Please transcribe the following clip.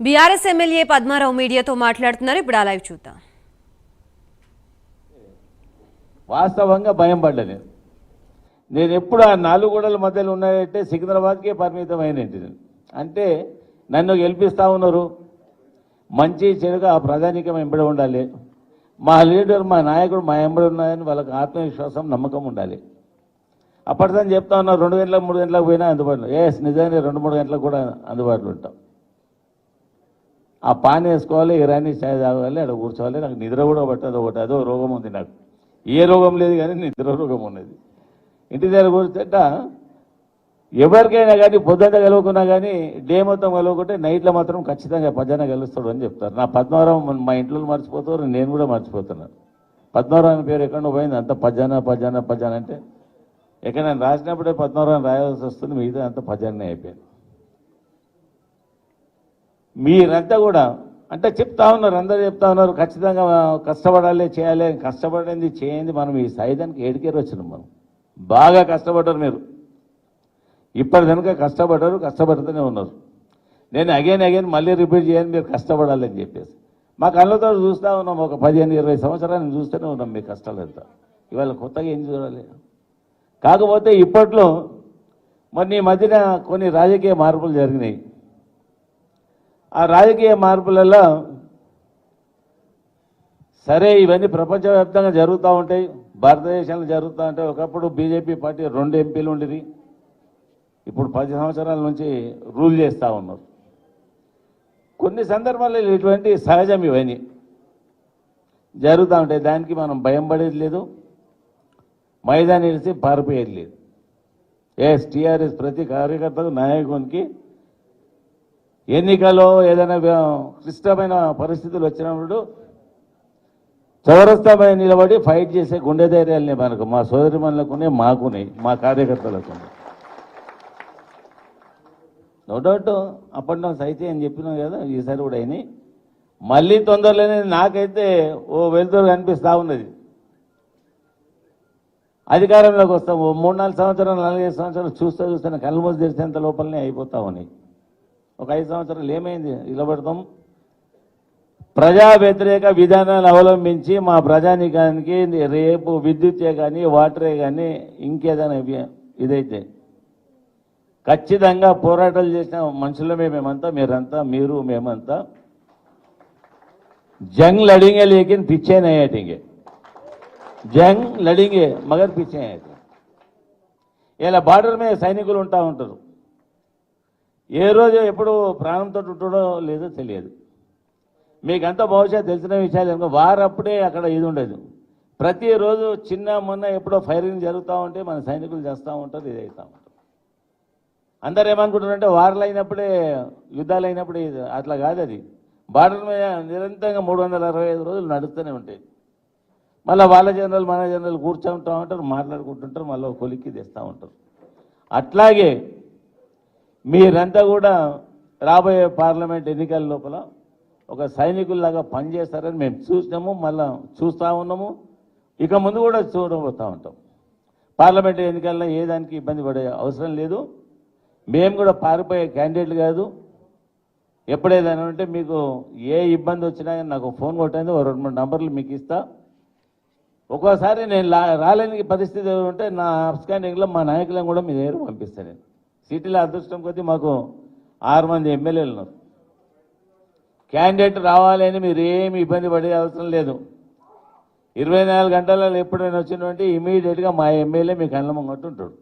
BRS MLA Padmarao మీడియాతో మాట్లాడుతున్నారు. ఇప్పుడు అలా చూద్దాం. వాస్తవంగా భయం పడ్డది నేను. ఎప్పుడు ఆ నాలుగు గోడల మధ్యలో ఉన్నాయంటే సికింద్రాబాద్కే పరిమితమైనది అంటే నన్ను గెలిపిస్తూ ఉన్నారు. మంచి చెడుగా ఆ ప్రధానికం ఎంబడి ఉండాలి. మా లీడర్ మా నాయకుడు మా ఎంబడి ఉన్నాయని వాళ్ళకి ఆత్మవిశ్వాసం నమ్మకం ఉండాలి. అప్పటిదాన్ని చెప్తా ఉన్నారు రెండు గంటలకు మూడు గంటలకు పోయినా అందుబాటులో. ఎస్ నిజంగా రెండు మూడు గంటలకు కూడా అందుబాటులో ఉంటాం. ఆ పాన్ వేసుకోవాలి ఇరానీ చాయ్ తాగాలి అక్కడ కూర్చోవాలి నాకు నిద్ర కూడా పట్టదు ఒకటి అదో రోగం ఉంది నాకు. ఏ రోగం లేదు కానీ నిద్ర రోగం ఉన్నది. ఇంటి దగ్గర కూర్చుంట ఎవరికైనా కానీ పొద్దున్న కలుగుకున్నా కానీ డే మొత్తం కలుగుకుంటే నైట్లో మాత్రం ఖచ్చితంగా పద్యాన కలుస్తాడు అని చెప్తారు. నా పద్మవరం మా ఇంట్లో మర్చిపోతారు నేను కూడా మర్చిపోతున్నాను. పద్మవరం అనే పేరు ఎక్కడో పోయింది అంత పద్యాన పద్యాన పద్యాన అంటే ఎక్కడ నేను రాసినప్పుడే పద్మవరం రాయాల్సి వస్తుంది మిగతా అంత పద్యాన్నే అయిపోయింది. మీరంతా కూడా అంటే చెప్తా ఉన్నారు అందరూ చెప్తా ఉన్నారు ఖచ్చితంగా కష్టపడాలి చేయాలి కష్టపడింది చేయండి మనం ఈ సాయుధానికి ఏడికేరు వచ్చినాం మనం. బాగా కష్టపడ్డారు మీరు. ఇప్పటి కనుక కష్టపడ్డారు కష్టపడుతూనే ఉన్నారు. నేను అగైన్ అగైన్ మళ్ళీ రిపీట్ చేయని మీరు కష్టపడాలని చెప్పేసి. మా కళ్ళతో చూస్తూ ఉన్నాం ఒక పదిహేను ఇరవై సంవత్సరాలు చూస్తూనే ఉన్నాం మీ కష్టాలు ఎంత ఇవాళ కొత్తగా ఏం చూడాలి? కాకపోతే ఇప్పట్లో మొన్న ఈ మధ్యన కొన్ని రాజకీయ మార్పులు జరిగినాయి. రాజకీయ మార్పులలో సరే ఇవన్నీ ప్రపంచవ్యాప్తంగా జరుగుతూ ఉంటాయి భారతదేశంలో జరుగుతూ ఉంటాయి. ఒకప్పుడు బీజేపీ పార్టీ రెండు ఎంపీలు ఉండేది ఇప్పుడు పది సంవత్సరాల నుంచి రూల్ చేస్తూ ఉన్నారు. కొన్ని సందర్భాల్లో ఇటువంటి సహజం ఇవన్నీ జరుగుతూ ఉంటాయి. దానికి మనం భయం పడేది లేదు మైదాన్ ఇడిసి పారిపోయేది లేదు. ఎస్ టీఆర్ఎస్ ప్రతి కార్యకర్తకు నాయకునికి ఎన్నికల్లో ఏదైనా క్లిష్టమైన పరిస్థితులు వచ్చినప్పుడు చౌరస్తాపై నిలబడి ఫైట్ చేసే గుండె ధైర్యాలనే మనకు. మా సోదరిమణులకునే మాకున్నాయి మా కార్యకర్తలకు no doubt up and downs అయితే అని చెప్పినాం కదా ఈసారి కూడా అయినాయి. మళ్ళీ తొందరలోనే నాకైతే ఓ వెలుతురు కనిపిస్తూ ఉన్నది. అధికారంలోకి వస్తాం. ఓ మూడు నాలుగు సంవత్సరాలు నాలుగైదు సంవత్సరాలు చూస్తూ చూస్తే కళ్ళు మూసి తెరిచేంత లోపలనే అయిపోతా ఉన్నాయి. ఒక ఐదు సంవత్సరాలు ఏమైంది? నిలబడతాం ప్రజా వ్యతిరేక విధానాలు అవలంబించి మా ప్రజానికానికి రేపు విద్యుత్తే కానీ వాటరే కానీ ఇంకేదైనా ఇదైతే. ఖచ్చితంగా పోరాటాలు చేసిన మనుషులమే మేమంతా మీరంతా మీరు మేమంతా. జంగ్ లడింగే లేకిన్ పిచ్చే ఇంకే జంగ్ లడింగే మగర్ పిచ్చే ఇలా బార్డర్ మీద సైనికులు ఉంటా ఉంటారు. ఏ రోజు ఎప్పుడు ప్రాణంతో ఉంటాడో లేదో తెలియదు. మీకంతా బహుశా తెలిసిన విషయాలు అనుకో వారప్పుడే అక్కడ ఇది ఉండదు. ప్రతిరోజు చిన్న మొన్న ఎప్పుడో ఫైరింగ్ జరుగుతూ ఉంటే మన సైనికులు చేస్తూ ఉంటారు ఇది అవుతూ ఉంటారు అందరు ఏమనుకుంటారంటే వార్లు అయినప్పుడే యుద్ధాలు అయినప్పుడే అట్లా కాదు అది. బార్డర్ మీద నిరంతరంగా మూడు వందల అరవై ఐదు రోజులు నడుస్తూనే ఉంటాయి. మళ్ళీ వాళ్ళ జనరల్ మన జనరల్ కూర్చుంటూ ఉంటారు మాట్లాడుకుంటుంటారు మళ్ళీ కొలిక్కి తెస్తూ ఉంటారు. అట్లాగే మీరంతా కూడా రాబోయే పార్లమెంట్ ఎన్నికల లోపల ఒక సైనికుల్లాగా పనిచేస్తారని మేము చూసినాము మళ్ళా చూస్తూ ఉన్నాము. ఇక ముందు కూడా చూడబోతూ ఉంటాం. పార్లమెంట్ ఎన్నికల్లో ఏ దానికి ఇబ్బంది పడే అవసరం లేదు. మేము కూడా పారిపోయే క్యాండిడేట్లు కాదు. ఎప్పుడేదైనా ఉంటే మీకు ఏ ఇబ్బంది వచ్చినా నాకు ఫోన్ కొట్టండి ఒక రెండు మూడు నంబర్లు మీకు ఇస్తా. ఒక్కోసారి నేను రాలేని పరిస్థితి ఉంటే నా అప్స్కాండింగ్లో మా నాయకులను కూడా మీ దగ్గర పంపిస్తాను నేను. సిటీలో అదృష్టం కొద్దీ మాకు ఆరు మంది ఎమ్మెల్యేలు ఉన్నారు. క్యాండిడేట్ రావాలి అని మీరు ఏమి ఇబ్బంది పడే అవసరం లేదు. ఇరవై నాలుగు గంటలలో ఎప్పుడైనా వచ్చినటువంటి ఇమీడియట్గా మా ఎమ్మెల్యే మీ కళ్ళ ముంగట్టు ఉంటాడు